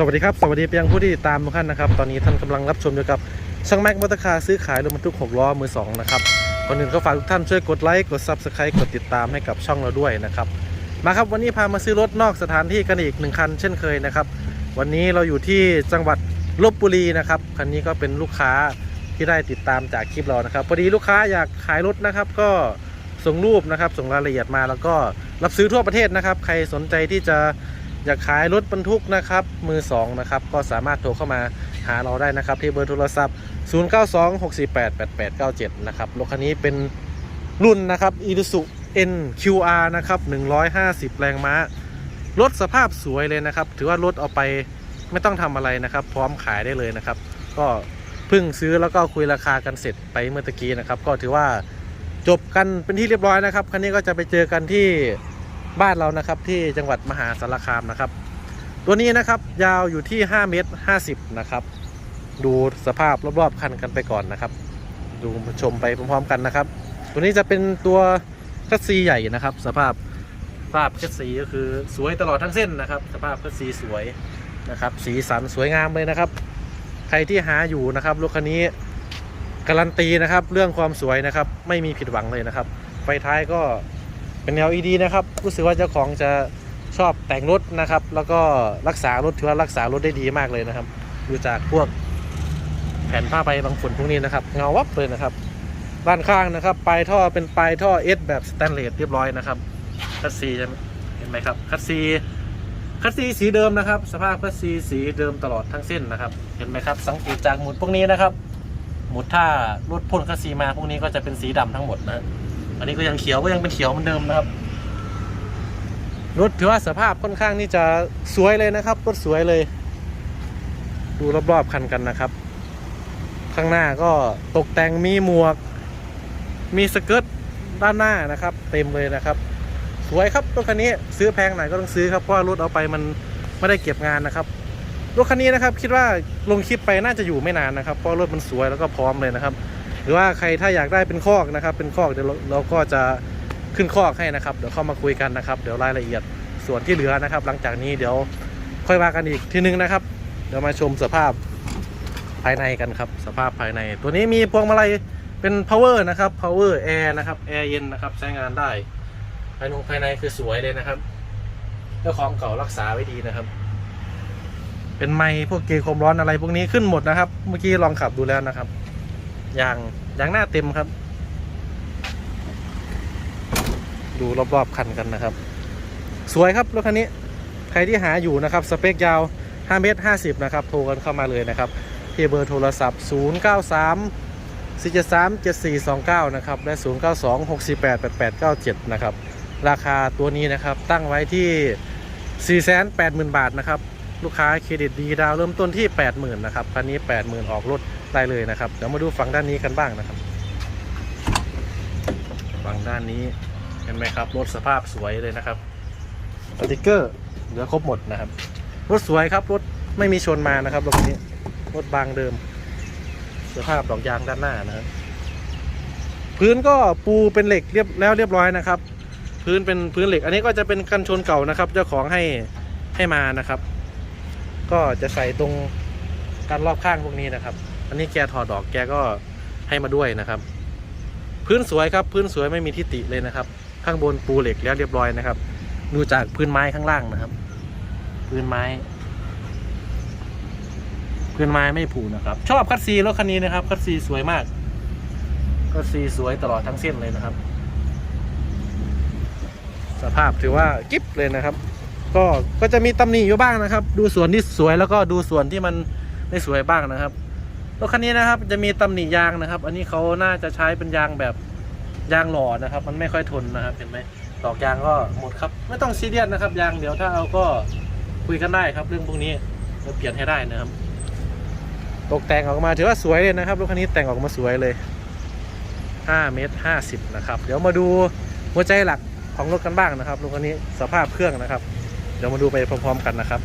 สวัสดีครับ สวัสดีไปยังผู้ที่ติดตามทุกท่านนะครับ ตอนนี้ท่านกำลังรับชมอยู่กับช่างแม็กมอเตอร์คาร์ซื้อขายรถบรรทุก6ล้อมือสองนะครับก่อนอื่นก็ฝากทุกท่านช่วยกดไลค์กด Subscribe กดติดตามให้กับช่องเราด้วยนะครับมาครับวันนี้พามาซื้อรถนอกสถานที่กันอีกหนึ่งคันเช่นเคยนะครับ วันนี้เราอยู่ที่จังหวัดลบบุรีนะครับคันนี้ก็เป็นลูกค้าที่ได้ติดตามจากคลิปเรานะครับพอดีลูกค้าอยากขายรถนะครับ ก็ส่งรูปนะครับส่งรายละเอียดมาแล้วก็รับซื้อทั่วประเทศนะครับ ใครสนใจที่จะ อยากขายรถบรรทุกนะครับมือ2นะครับก็สามารถโทรเข้ามาหาเราได้นะครับที่เบอร์โทรศัพท์ 0926488897 นะครับรถคันนี้เป็นรุ่นนะครับ Isuzu NQR นะครับ 150 แรงม้ารถสภาพสวยเลยนะครับ ถือว่ารถเอาไปไม่ต้องทำอะไรนะครับ พร้อมขายได้เลยนะครับ ก็เพิ่งซื้อแล้วก็คุยราคากันเสร็จไปเมื่อตะกี้นะครับ ก็ถือว่าจบกันเป็นที่เรียบร้อยนะครับ คันนี้ก็จะไปเจอกันที่ บ้านเรานะครับที่จังหวัดมหาสารคามนะครับ ตัวนี้นะครับยาวอยู่ที่ 5 เมตร 50 นะครับ ดูสภาพรอบๆคันกันไปก่อนนะครับ ดูชมไปพร้อมๆกันนะครับ ตัวนี้จะเป็นตัวคัสซีใหญ่นะครับ สภาพสภาพคัสซีก็คือสวยตลอดทั้งเส้นนะครับ สภาพคัสซีสวยนะครับ สีสันสวยงามเลยนะครับ ใครที่หาอยู่นะครับรถคันนี้การันตีนะครับ เรื่องความสวยนะครับ ไม่มีผิดหวังเลยนะครับ ไฟท้ายก็ เป็น LED นะครับ รู้สึกว่าเจ้าของจะชอบแต่งรถนะครับ แล้วก็รักษารถถือว่ารักษารถได้ดีมากเลยนะครับ ดูจากพวกแผ่นผ้าใบบางฝุ่นพวกนี้นะครับ เงาวับเลยนะครับด้านข้างนะครับ ปลายท่อเป็นปลายท่อเอสแบบสแตนเลสเรียบร้อยนะครับคัสซีเห็นไหมครับคัสซีคัสซีสีเดิมนะครับ สภาพคัสซีสีเดิมตลอดทั้งเส้นนะครับ เห็นไหมครับ สังเกตจากหมุดพวกนี้นะครับ หมุดถ้ารถพ่นคัสซีมาพวกนี้ก็จะเป็นสีดำทั้งหมดนะ อันนี้ก็ยังเขียวก็ยังเป็นเขียวเหมือนเดิมนะครับ รถถือว่าสภาพค่อนข้างที่จะสวยเลยนะครับ รถสวยเลย ดูรอบๆคันกันนะครับ ข้างหน้าก็ตกแต่งมีหมวก มีสเกิร์ตด้านหน้านะครับ เต็มเลยนะครับ สวยครับรถคันนี้ซื้อแพงหน่อยก็ต้องซื้อครับเพราะรถเอาไปมันไม่ได้เก็บงานนะครับรถคันนี้นะครับคิดว่าลงคลิปไปน่าจะอยู่ไม่นานนะครับเพราะรถมันสวยแล้วก็พร้อมเลยนะครับ รือว่าใครถ้าอยากได้เป็นคอกนะครับ เป็นคอกเดี๋ยวเราก็จะขึ้นคอกให้นะครับ เดี๋ยวเข้ามาคุยกันนะครับ เดี๋ยวรายละเอียดส่วนที่เหลือนะครับ หลังจากนี้เดี๋ยวค่อยว่ากันอีกทีนึงนะครับ เดี๋ยวมาชมสภาพภายในกันครับ สภาพภายใน ตัวนี้มีพวงมาลัยเป็น power นะครับ power air นะครับ air เย็นนะครับใช้งานได้ ภายในภายในคือสวยเลยนะครับเจ้าของเก่ารักษาไว้ดีนะครับ เป็นไม้พวกเกยร์ความร้อนอะไรพวกนี้ขึ้นหมดนะครับ เมื่อกี้ลองขับดูแล้วนะครับ ยางยางหน้าเต็มครับ ดูรอบๆคันกันนะครับ สวยครับรถคันนี้ ใครที่หาอยู่นะครับ สเปคยาว 5 เมตร 50 นะครับ โทรกันเข้ามาเลยนะครับที่เบอร์โทรศัพท์ 093 473 7429 นะครับ และ 092 648 8897 นะครับ ราคาตัวนี้นะครับตั้งไว้ที่ 480,000 บาทนะครับ ลูกค้าเครดิตดีดาวเริ่มต้นที่ 80,000 นะครับ คันนี้ 80,000 ออกรถ ได้เลยนะครับเดี๋ยวมาดูฝั่งด้านนี้กันบ้างนะครับ ฝั่งด้านนี้เห็นไหมครับรถสภาพสวยเลยนะครับสติกเกอร์เหลือครบหมดนะครับ รถสวยครับรถไม่มีชนมานะครับรถคันนี้รถบางเดิม สภาพดอกยางด้านหน้านะครับพื้นก็ปูเป็นเหล็กเรียบแล้วเรียบร้อยนะครับ พื้นเป็นพื้นเหล็ก อันนี้ก็จะเป็นกันชนเก่านะครับ เจ้าของให้ให้มานะครับ ก็จะใส่ตรงการรอบข้างพวกนี้นะครับ อันนี้แกถอดดอกแกก็ให้มาด้วยนะครับ พื้นสวยครับ พื้นสวยไม่มีทิฏฐิเลยนะครับ ข้างบนปูเหล็กแล้วเรียบร้อยนะครับ ดูจากพื้นไม้ข้างล่างนะครับ พื้นไม้ พื้นไม้ไม่ผุนะครับ ชอบคัดซีรถคันนี้นะครับคัดซีสวยมากคัดซีสวยตลอดทั้งเส้นเลยนะครับ สภาพถือว่ากิ๊บเลยนะครับ ก็ก็จะมีตำหนิอยู่บ้างนะครับ ดูส่วนที่สวยแล้วก็ดูส่วนที่มันไม่สวยบ้างนะครับ รถคันนี้นะครับจะมีตำหนิยางนะครับ อันนี้เขาน่าจะใช้เป็นยางแบบยางหล่อนะครับ มันไม่ค่อยทนนะครับเห็นไหมดอกยางก็หมดครับ ไม่ต้องซีเรียสนะครับ ยางเดี๋ยวถ้าเอาก็คุยกันได้ครับ เรื่องพวกนี้เราเปลี่ยนให้ได้นะครับ ตกแต่งออกมาถือว่าสวยเลยนะครับรถคันนี้แต่งออกมาสวยเลย5เมตร50นะครับเดี๋ยวมาดูหัวใจหลักของรถกันบ้างนะครับรถคันนี้สภาพเครื่องนะครับ เดี๋ยวมาดูไปพร้อมๆกันนะครับ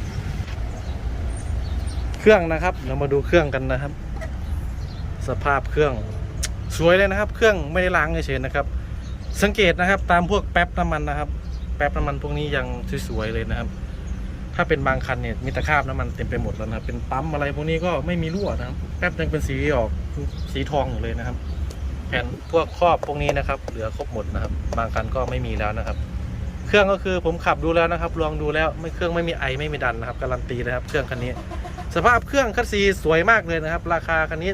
เครื่องนะครับเดี๋ยวมาดูเครื่องกันนะครับ สภาพเครื่องสวยเลยนะครับ เครื่องไม่ได้ล้างเฉยๆนะครับ สังเกตนะครับ ตามพวกแป๊บน้ำมันนะครับ แป๊บน้ำมันพวกนี้ยังสวยๆเลยนะครับ ถ้าเป็นบางคันเนี่ยมีตะคราบน้ำมันเต็มไปหมดแล้วนะเป็นปั๊มอะไรพวกนี้ก็ไม่มีรั่วนะครับ แป๊บยังเป็นสีออกสีทองอยู่เลยนะครับแผ่นพวกครอบพวกนี้นะครับ เหลือครบหมดนะครับ บางคันก็ไม่มีแล้วนะครับ เครื่องก็คือผมขับดูแล้วนะครับ ลองดูแล้วไม่เครื่องไม่มีไอไม่มีดันนะครับการันตีนะครับ เครื่องคันนี้ สภาพเครื่องคัสซีสวยมากเลยนะครับ ราคาคันนี้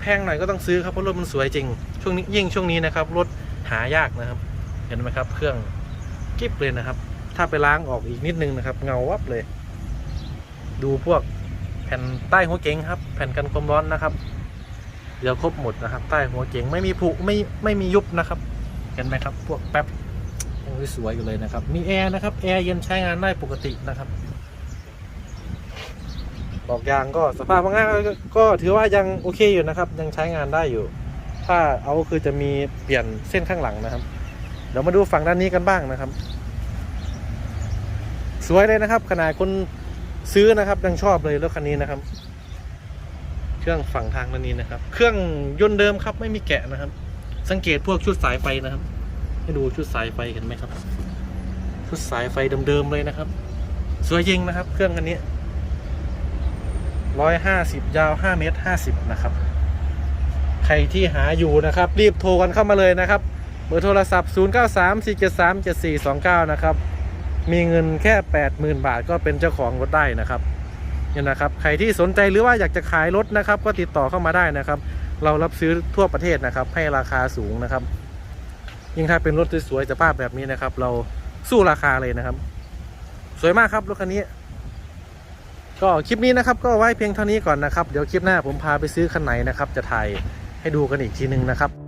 แพงหน่อยก็ต้องซื้อครับเพราะรถมันสวยจริง ช่วงนี้ยิ่งช่วงนี้นะครับรถหายากนะครับ เห็นไหมครับ เครื่องกิ๊บเลยนะครับ ถ้าไปล้างออกอีกนิดนึงนะครับ เงาวับเลย ดูพวกแผ่นใต้หัวเก๋งครับ แผ่นกันความร้อนนะครับเหลือครบหมดนะครับ ใต้หัวเก๋งไม่มีผุไม่ไม่มียุบนะครับ เห็นไหมครับ พวกแป๊บยังสวยอยู่เลยนะครับ มีแอร์นะครับแอร์เย็นใช้งานได้ปกตินะครับ บอกยางก็สภาพง่ายก็ก็ถือว่ายังโอเคอยู่นะครับ ยังใช้งานได้อยู่ ถ้าเอาคือจะมีเปลี่ยนเส้นข้างหลังนะครับ เดี๋ยวมาดูฝั่งด้านนี้กันบ้างนะครับ สวยเลยนะครับ ขนาดคนซื้อนะครับยังชอบเลยรถคันนี้นะครับ เครื่องฝั่งทางด้านนี้นะครับ เครื่องยนต์เดิมครับ ไม่มีแกะนะครับ สังเกตพวกชุดสายไฟนะครับ ให้ดูชุดสายไฟเห็นไหมครับ ชุดสายไฟเดิมๆเลยนะครับ สวยจริงนะครับ เครื่องคันนี้ ร้อยห้าสิบยาวห้าเมตรห้าสิบนะครับ ใครที่หาอยู่นะครับ รีบโทรกันเข้ามาเลยนะครับ เบอร์โทรศัพท์ 0 9 3 4 7 3 7 4 2 9 นะครับ มีเงินแค่ 80,000 บาทก็เป็นเจ้าของรถได้นะครับเนี่ยนะครับ ใครที่สนใจหรือว่าอยากจะขายรถนะครับ ก็ติดต่อเข้ามาได้นะครับ เรารับซื้อทั่วประเทศนะครับ ให้ราคาสูงนะครับ ยิ่งถ้าเป็นรถสวยๆสภาพแบบนี้นะครับ เราสู้ราคาเลยนะครับ สวยมากครับรถคันนี้ ก็คลิปนี้นะครับก็ไว้เพียงเท่านี้ก่อนนะครับ เดี๋ยวคลิปหน้าผมพาไปซื้อคันไหนนะครับ จะถ่ายให้ดูกันอีกทีนึงนะครับ